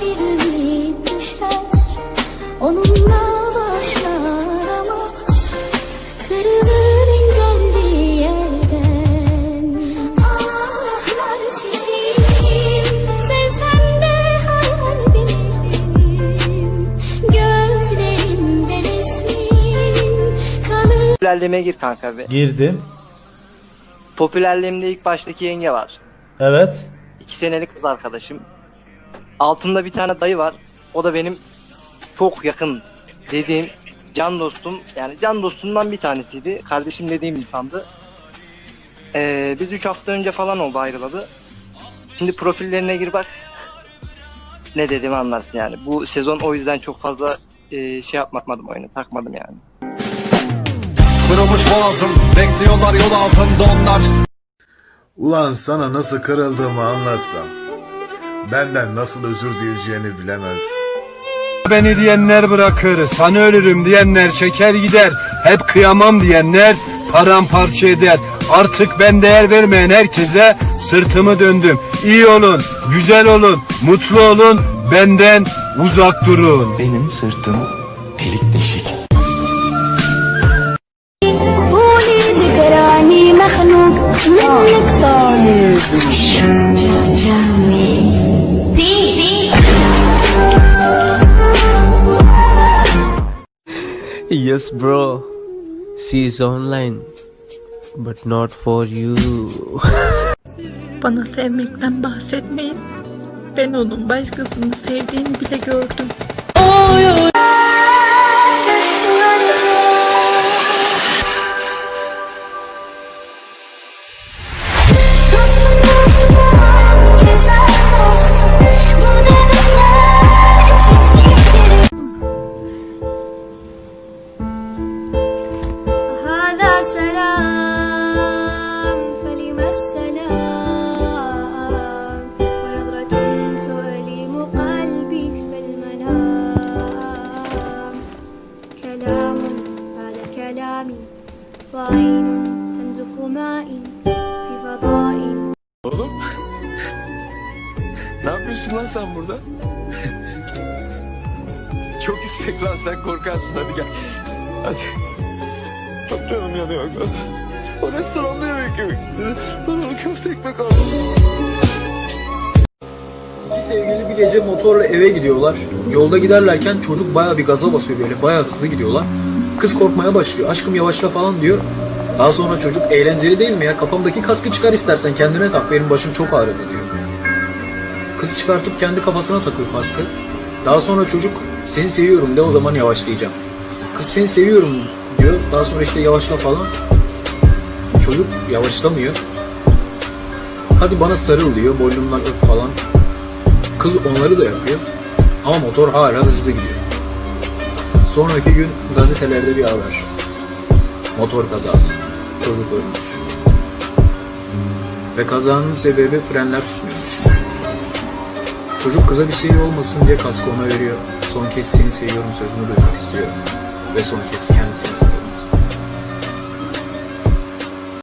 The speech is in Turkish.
birini düşer Onunla başlar ama Kırılır inceldiği yerden Ağlar çiçeğim Sevsem de hayal bilirim Gözlerimde resmin kalır Popülerliğime gir kanka bir. Girdim. Popülerliğimde ilk baştaki yenge var. Evet. İki senelik kız arkadaşım. Altında bir tane dayı var. O da benim çok yakın dediğim can dostum. Yani can dostumdan bir tanesiydi. Kardeşim dediğim insandı. Ee, biz 3 hafta önce falan oldu ayrıladı. Şimdi profillerine gir bak. Ne dediğimi anlarsın yani. Bu sezon o yüzden çok fazla e, şey yapmadım oyunu. Takmadım yani. Kırılmış boğazım Bekliyorlar yol altında onlar Ulan sana nasıl kırıldığımı anlarsam benden nasıl özür dileyeceğini bilemez. Beni diyenler bırakır, sana ölürüm diyenler çeker gider. Hep kıyamam diyenler paramparça eder. Artık ben değer vermeyen herkese sırtımı döndüm. İyi olun, güzel olun, mutlu olun, benden uzak durun. Benim sırtım delik deşik. قولي ذكراني مخنوق منك طالب Yes bro. She is online. But not for you. Bana sevmekten bahsetmeyin. Ben onun başkasını sevdiğini bile gördüm. Dostum هذا كلامي وعين تنزف ماء في فضاء Oğlum. ne yapıyorsun lan sen burada? Çok yüksek lan sen korkarsın hadi gel. Hadi. Çok canım yanıyor. O restoranda yemek yemek istedim. Ben onu köfte ekmek aldım. İki sevgili bir gece motorla eve gidiyorlar. Yolda giderlerken çocuk baya bir gaza basıyor böyle baya hızlı gidiyorlar. Kız korkmaya başlıyor. Aşkım yavaşla falan diyor. Daha sonra çocuk eğlenceli değil mi ya? Kafamdaki kaskı çıkar istersen kendine tak. Benim başım çok ağrıdı diyor. Kız çıkartıp kendi kafasına takıyor kaskı. Daha sonra çocuk seni seviyorum de o zaman yavaşlayacağım. Kız seni seviyorum diyor. Daha sonra işte yavaşla falan. Çocuk yavaşlamıyor. Hadi bana sarıl diyor. Boynumdan öp falan. Kız onları da yapıyor. Ama motor hala hızlı gidiyor. Sonraki gün gazetelerde bir haber. Motor kazası. Çocuk ölmüş. Ve kazanın sebebi frenler tutmuyormuş. Çocuk kıza bir şey olmasın diye kaskı ona veriyor. Son kez seni seviyorum sözünü duymak istiyor. Ve son kez kendisine sarılmasın.